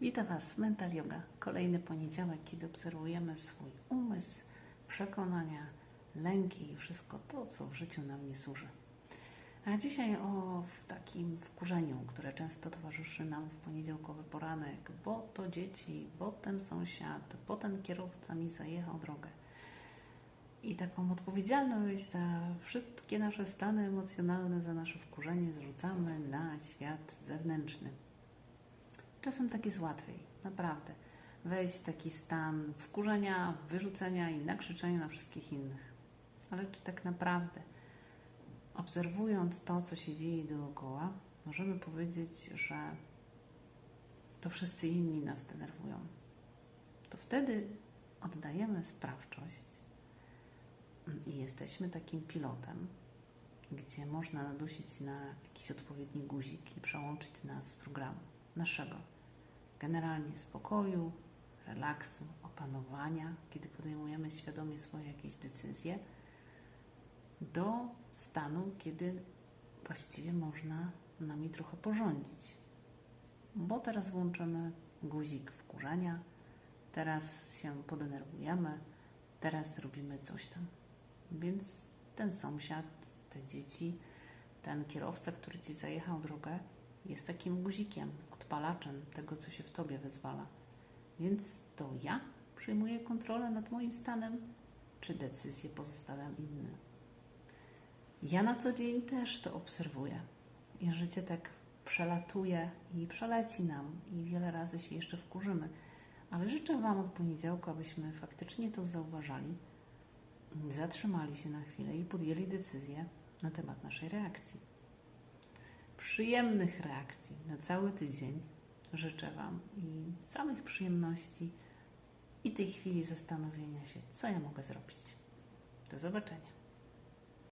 Witam Was, Mental Yoga. Kolejny poniedziałek, kiedy obserwujemy swój umysł, przekonania, lęki i wszystko to, co w życiu nam nie służy. A dzisiaj o takim wkurzeniu, które często towarzyszy nam w poniedziałkowy poranek, bo to dzieci, bo ten sąsiad, bo ten kierowca mi zajechał drogę. I taką odpowiedzialność za wszystkie nasze stany emocjonalne, za nasze wkurzenie zrzucamy na świat zewnętrzny. Czasem tak jest łatwiej, naprawdę. Wejść w taki stan wkurzenia, wyrzucenia i nakrzyczenia na wszystkich innych. Ale czy tak naprawdę, obserwując to, co się dzieje dookoła, możemy powiedzieć, że to wszyscy inni nas denerwują? To wtedy oddajemy sprawczość i jesteśmy takim pilotem, gdzie można nadusić na jakiś odpowiedni guzik i przełączyć nas z programu naszego. Generalnie spokoju, relaksu, opanowania, kiedy podejmujemy świadomie swoje jakieś decyzje, do stanu, kiedy właściwie można nami trochę porządzić. Bo teraz włączymy guzik wkurzenia, teraz się podenerwujemy, teraz zrobimy coś tam. Więc ten sąsiad, te dzieci, ten kierowca, który ci zajechał drogę, jest takim guzikiem, odpalaczem tego, co się w tobie wyzwala. Więc to ja przyjmuję kontrolę nad moim stanem, czy decyzje pozostawiam innym? Ja na co dzień też to obserwuję. I życie tak przelatuje i przeleci nam, i wiele razy się jeszcze wkurzymy. Ale życzę Wam od poniedziałku, abyśmy faktycznie to zauważali, zatrzymali się na chwilę i podjęli decyzję na temat naszej reakcji. Przyjemnych reakcji na cały tydzień życzę Wam i samych przyjemności i tej chwili zastanowienia się, co ja mogę zrobić. Do zobaczenia.